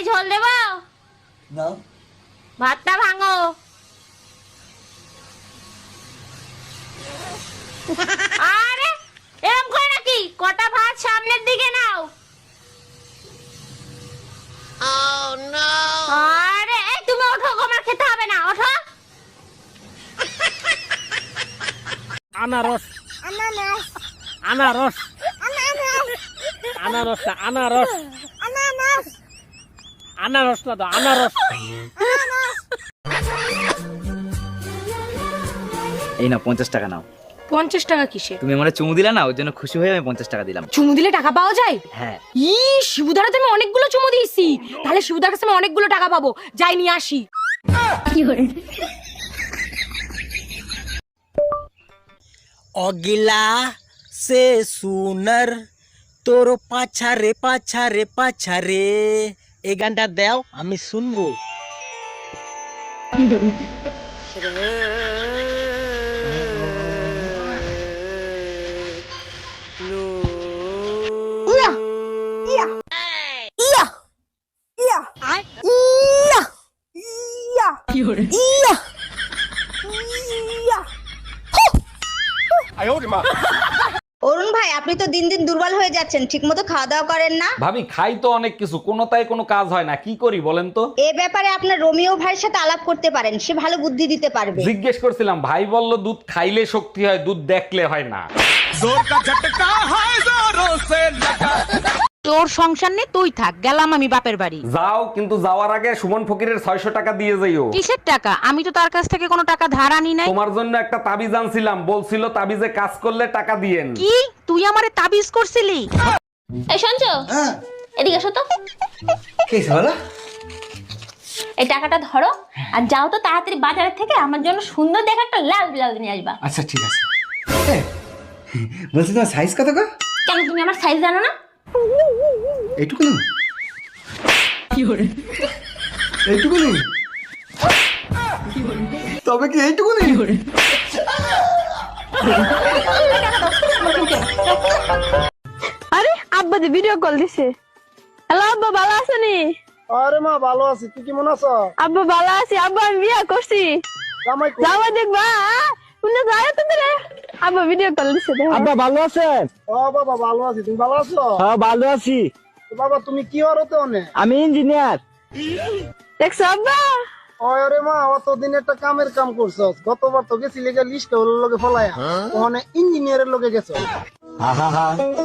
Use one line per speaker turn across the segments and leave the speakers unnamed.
তরকারি ঝোল দেবো? ভাতটা ভাঙো। আরে এরকম করে নাকি? কটা ভাত সামনের দিকে নাও। আরে এই তুমি ওঠো আমার খেতে হবে না ওঠো।
আনারস। আনারস। আনারস। না, আনারস। আনারস না তো আনারস।
এই না পঞ্চাশ টাকা নাও।
পঞ্চাশ টাকা কিসে
তুমি আমার চুমু দিলা না ওর জন্য খুশি হয়ে আমি পঞ্চাশ টাকা দিলাম।
চুমু দিলে টাকা পাওয়া যায়?
হ্যাঁ।
ই শিবুদারা তো আমি অনেকগুলো চুমু দিয়েছি। তাহলে শিবুদার কাছে আমি অনেকগুলো টাকা পাবো। যাই নিয়ে আসি।
অগিলা সে সুনার তোর পাছারে পাছারে পাছারে এই গানটা দাও আমি শুনব।
অরুণ ভাই আপনি তো দিন দিন দুর্বল হয়ে যাচ্ছেন ঠিকমতো খাওয়া দাওয়া করেন না।
ভাবি খাই তো অনেক কিছু কোনোটাই কোনো কাজ হয় না কি করি বলেন তো?
এ ব্যাপারে আপনার রোমিও ভাইয়ের সাথে আলাপ করতে পারেন সে ভালো বুদ্ধি দিতে পারবে।
জিজ্ঞেস করছিলাম ভাই বলল দুধ খাইলে শক্তি হয় দুধ দেখলে হয় না।
তোর সংসার নেই তুই থাক গেলাম আমি বাপের বাড়ি।
যাও কিন্তু যাওয়ার আগে সুমন ফকিরের ছয়শো টাকা দিয়ে যাইও
কিসের টাকা? আমি তো তার কাছ থেকে কোনো টাকা ধার আনি নাই।
তোমার জন্য একটা তাবিজ আনছিলাম বলছিল তাবিজে কাজ করলে টাকা দিয়েন।
কি? তুই আমারে তাবিজ করছিলি?
এই শুনছো? এদিকে এসো তো। এই টাকাটা ধরো আর যাও তো তাড়াতাড়ি বাজারের থেকে আমার জন্য সুন্দর দেখে একটা লাল ব্লাউজ নিয়ে আসবা।
আচ্ছা ঠিক আছে। বলছি তোমার সাইজ কত গো?
কেন তুমি আমার সাইজ জানো না?
এইটুকু এইটুকু তবে কি এইটুকু
আরে আব্বা যে ভিডিও কল দিছে। হ্যালো আব্বা ভালো আছেনি
আরে মা ভালো আছি। তুই কেমন আছো?
আব্বা ভালো আছি। আব্বা আমি বিয়া করছি।
জামাই
যাওয়া দেখবা শুনে যায় তো রে আব্বা ভিডিও কল দিছে
আব্বা ভালো আছেন? ও বাবা ভালো আছি। তুমি ভালো আছো? হ্যাঁ ভালো আছি। বাবা তুমি কি হরতে অনে আমি ইঞ্জিনিয়ার
দেখছ আব্বা?
আরে মা অতদিন একটা কামের কাম করছ গতবার তো গেছি লেগে লিস্ট হলো লগে ফলায়া। ওখানে ইঞ্জিনিয়ারের লগে গেছো।
কই গো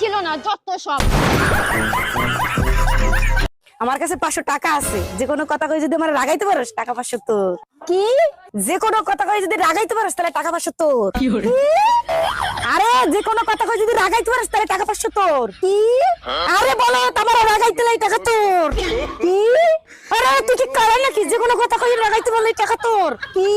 ছিল না যত সব।
আমার কাছে পাঁচশো টাকা আছে। যে কোনো কথা কই যদি আমার রাগাইতে পারোস টাকা পাঁচশো তোর। কি? যে কোনো কথা কই যদি রাগাইতে পারোস তাহলে টাকা পাঁচশো তোর। কি? আরে যে কোনো কথা কই যদি রাগাইতে পারোস তাহলে টাকা পাঁচশো তোর। কি? আরে বলো তোমার রাগাইতে লাই টাকা তোর। কি? আরে তুই কি কারণ নাকি? যে কোনো কথা কই লাগাইতে বললে টাকা তোর। কি?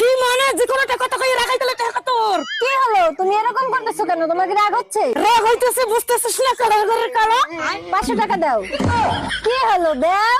কি মানে? যে কোনো একটা কথা কই লাগাইতে লাই টাকা তোর।
কি হলো? তুমি এরকম করতেছো কেন? তোমার কি রাগ হচ্ছে?
রাগ হইতেছে বুঝতেছিস না কারণ ঘরের কালো?
পাঁচশো টাকা দাও। কি হলো? দাও।